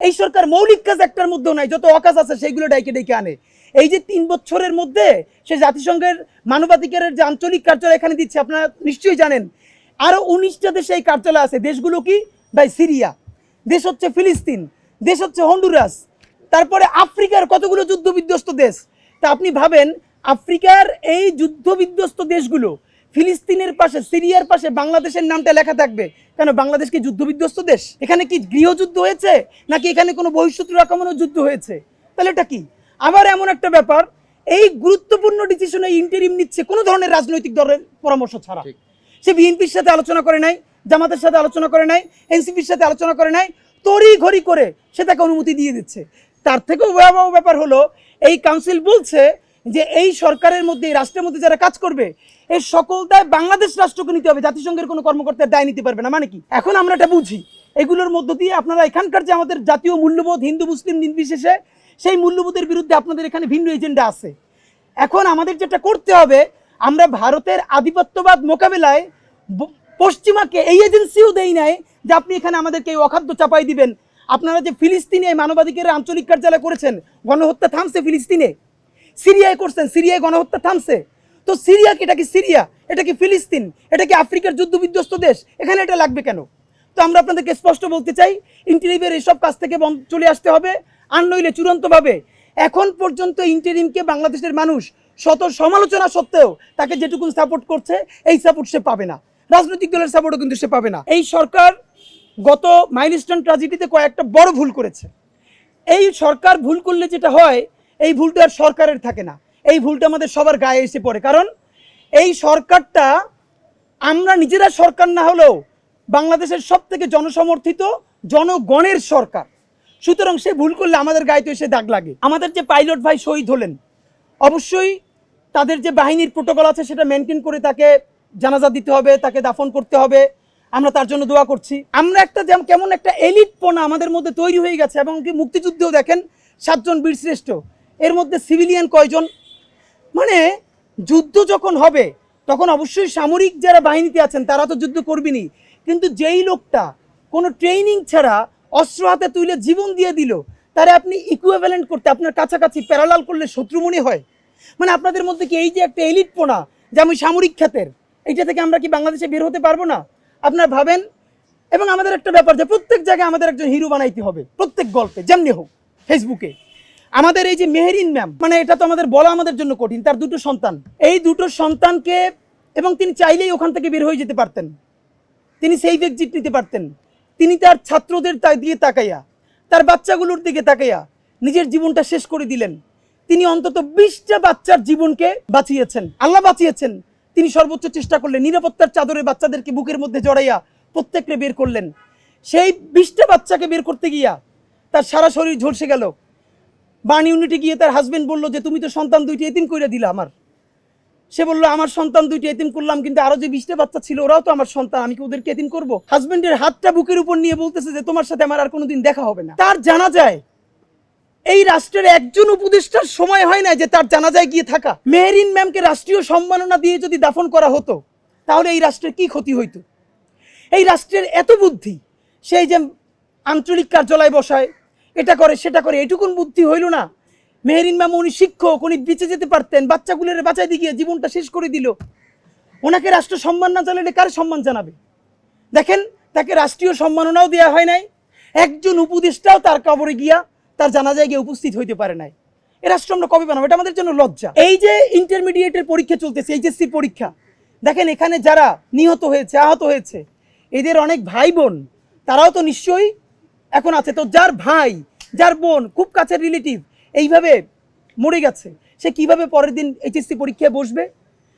এই সরকার মৌলিক কাজ একটার মধ্যেও নাই, যত অকাজ আছে সেইগুলো ডাইকে ডেকে আনে। এই যে তিন বছরের মধ্যে সে জাতিসংঘের মানবাধিকারের যে আঞ্চলিক কার্যালয় এখানে দিচ্ছে, আপনারা নিশ্চয়ই জানেন আরও উনিশটা দেশে এই কার্যালয় আছে। দেশগুলো কি? ভাই, সিরিয়া, দেশ হচ্ছে ফিলিস্তিন, দেশ হচ্ছে হন্ডুরাস, তারপরে আফ্রিকার কতগুলো যুদ্ধ বিধ্বস্ত দেশ? তা আপনি ভাবেন, আফ্রিকার এই যুদ্ধ বিধ্বস্ত দেশগুলো ফিলিস্তিনের পাশে সিরিয়ার পাশে বাংলাদেশের নামটা লেখা থাকবে। কেন বাংলাদেশ কি যুদ্ধবিধ্বস্ত দেশ? এখানে কি গৃহযুদ্ধ হয়েছে? নাকি এখানে কোনো বহিঃশত্রুর আক্রমণের যুদ্ধ হয়েছে? তাহলে এটা কি? আবার এমন একটা ব্যাপার এই গুরুত্বপূর্ণ ডিসিশনে ইন্টারিম নিচ্ছে কোনো ধরনের রাজনৈতিক দলের পরামর্শ ছাড়া। সে বিএনপির সাথে আলোচনা করে নাই জামাতের সাথে আলোচনা করে নাই এনসিপির সাথে আলোচনা করে নাই তড়ি ঘড়ি করে সে তাকে অনুমতি দিয়ে দিচ্ছে। তার থেকেও ভয়াবহ ব্যাপার হলো এই কাউন্সিল বলছে যে এই সরকারের মধ্যে, এই রাষ্ট্রের মধ্যে যারা কাজ করবে, এই সকল দায় বাংলাদেশ রাষ্ট্রকে নিতে হবে। জাতিসংঘের কোনো কর্মকর্তার দায় নিতে পারবে না। মানে কি? এখন আমরা এটা বুঝি। এগুলোর মধ্য দিয়ে আপনারা এখানকার যে আমাদের জাতীয় মূল্যবোধ, হিন্দু, মুসলিম নির্বিশেষে সেই মূল্যবোধের বিরুদ্ধে আপনাদের এখানে ভিন্ন এজেন্ডা আছে। এখন আমাদের যেটা করতে হবে, আমরা ভারতের আধিপত্যবাদ মোকাবেলায় পশ্চিমাকে এই এজেন্সিও দেই নাই যে আপনি এখানে আমাদেরকে এই অখাদ্য চাপাই দিবেন। আপনারা যে ফিলিস্তিনে মানবাধিকারের আঞ্চলিক কার্যালয় করেছেন, গণহত্যা থামছে ফিলিস্তিনে। সিরিয়ায় করছেন, সিরিয়ায় গণহত্যা থামছে। তো সিরিয়া কি, এটা কি সিরিয়া? এটা কি ফিলিস্তিন? এটা কি আফ্রিকার যুদ্ধ বিধ্বস্ত দেশ? এখানে এটা লাগবে কেন? তো আমরা আপনাদেরকে স্পষ্ট বলতে চাই, ইন্টারিমের এইসব কাজ থেকে চলে আসতে হবে, আর নইলে চূড়ান্তভাবে। এখন পর্যন্ত ইন্টারিমকে বাংলাদেশের মানুষ শত সমালোচনা সত্ত্বেও তাকে যেটুকু সাপোর্ট করছে, এই সাপোর্ট সে পাবে না। রাজনৈতিক দলের সাপোর্টও কিন্তু সে পাবে না। এই সরকার গত মাইলস্টোন ট্রাজেডিতে কয়েকটা বড় ভুল করেছে। এই সরকার ভুল করলে যেটা হয় এই ভুলটা আর সরকারের থাকে না। এই ভুলটা আমাদের সবার গায়ে এসে পড়ে। কারণ এই সরকারটা আমরা নিজেরা সরকার না হলেও বাংলাদেশের সব থেকে জনসমর্থিত জনগণের সরকার। সুতরাং সে ভুল করলে আমাদের গায়ে তো এসে দাগ লাগে। আমাদের যে পাইলট ভাই শহীদ হলেন, অবশ্যই তাদের যে বাহিনীর প্রোটোকল আছে সেটা মেনটেন করে তাকে জানাজা দিতে হবে, তাকে দাফন করতে হবে। আমরা তার জন্য দোয়া করছি। আমরা একটা যেমন কেমন একটা এলিট পোনা আমাদের মধ্যে তৈরি হয়ে গেছে এবং কি মুক্তিযুদ্ধেও দেখেন সাতজন বীরশ্রেষ্ঠ। এর মধ্যে সিভিলিয়ান কয়জন? মানে যুদ্ধ যখন হবে, তখন অবশ্যই সামরিক যারা বাহিনীতে আছেন, তারা তো যুদ্ধ করবেনই। কিন্তু যেই লোকটা কোনো ট্রেনিং ছাড়া অস্ত্র হাতে তুলে জীবন দিয়ে দিল, তারা আপনি ইকুইভ্যালেন্ট করতে, আপনার কাছাকাছি প্যারালাল করলে শত্রু মনে হয়? মানে আপনাদের মধ্যে কি এই যে একটা এলিট পোনা, যে আমি সামরিক খাতের, এইটা থেকে আমরা কি বাংলাদেশে বের হতে পারব না? আপনার ভাবেন? এবং আমাদের একটা ব্যাপার যে প্রত্যেক জায়গায় আমাদের একজন হিরো বানাইতে হবে, প্রত্যেক গল্পে, যেমনি হোক ফেসবুকে আমাদের এই যে মেহেরিন ম্যাম মানে এটা তো আমাদের বলা আমাদের জন্য কঠিন, তার দুটো সন্তান। এই দুটো সন্তানকে এবং তিনি চাইলেই ওখান থেকে বের হয়ে যেতে পারতেন। তিনি সেই এক্সিট নিতে পারতেন। তিনি তার ছাত্রদের দিয়ে তাকাইয়া, তার বাচ্চাগুলোর দিকে তাকাইয়া নিজের জীবনটা শেষ করে দিলেন। তিনি অন্তত বিশটা বাচ্চার জীবনকে বাঁচিয়েছেন। আল্লাহ বাঁচিয়েছেন। তিনি সর্বোচ্চ চেষ্টা করলেন, নিরাপত্তার চাদরে বাচ্চাদেরকে বুকের মধ্যে জড়াইয়া প্রত্যেককে বের করলেন। সেই বিশটা বাচ্চাকে বের করতে গিয়া তার সারা শরীর ঝলসে গেল। বার্ন ইউনিটে গিয়ে তার হাজবেন্ড বলল যে, তুমি তো সন্তান দুইটি এতিম করে দিলে আমার। সে বলল, আমার সন্তান দুইটি এতিম করলাম, কিন্তু আরও যে বিশটা বাচ্চা ছিল, ওরাও তো আমার সন্তান, আমি কি ওদেরকে এতিম করব? হাজবেন্ডের হাতটা বুকের উপর নিয়ে বলতেছে যে, তোমার সাথে আমার আর কোনোদিন দেখা হবে না। তার জানা যায়, এই রাষ্ট্রের একজন উপদেষ্টার সময় হয় না যে তার জানাজায় গিয়ে থাকা। মেহরিন ম্যামকে রাষ্ট্রীয় সম্মাননা দিয়ে যদি দাফন করা হতো, তাহলে এই রাষ্ট্রের কি ক্ষতি হইতো? এই রাষ্ট্রের এত বুদ্ধি, সেই যে আঞ্চলিক কার্যালয় বসায় এটা করে, সেটা করে, এটুকুন বুদ্ধি হইল না। মেহরিন ম্যাম উনি শিক্ষক, উনি বেঁচে যেতে পারতেন, বাচ্চাগুলোর বাঁচাই দিয়ে জীবনটা শেষ করে দিল। ওনাকে রাষ্ট্র সম্মান না জানালে কার সম্মান জানাবে? দেখেন, তাকে রাষ্ট্রীয় সম্মাননাও দেওয়া হয় নাই, একজন উপদেষ্টাও তার কবরে গিয়া তার জানাজায় গিয়ে উপস্থিত হইতে পারে নাই। এ রাষ্ট্র আমরা কবে বানাবো? এটা আমাদের জন্য লজ্জা। এই যে ইন্টারমিডিয়েটের পরীক্ষা চলতেছে এইচএসসির পরীক্ষা, দেখেন এখানে যারা নিহত হয়েছে, আহত হয়েছে, এদের অনেক ভাই বোন, তারাও তো নিশ্চয়ই এখন আছে। তো যার ভাই, যার বোন, খুব কাছের রিলেটিভ এইভাবে মরে গেছে। সে কীভাবে পরের দিন এইচএসসি পরীক্ষায় বসবে?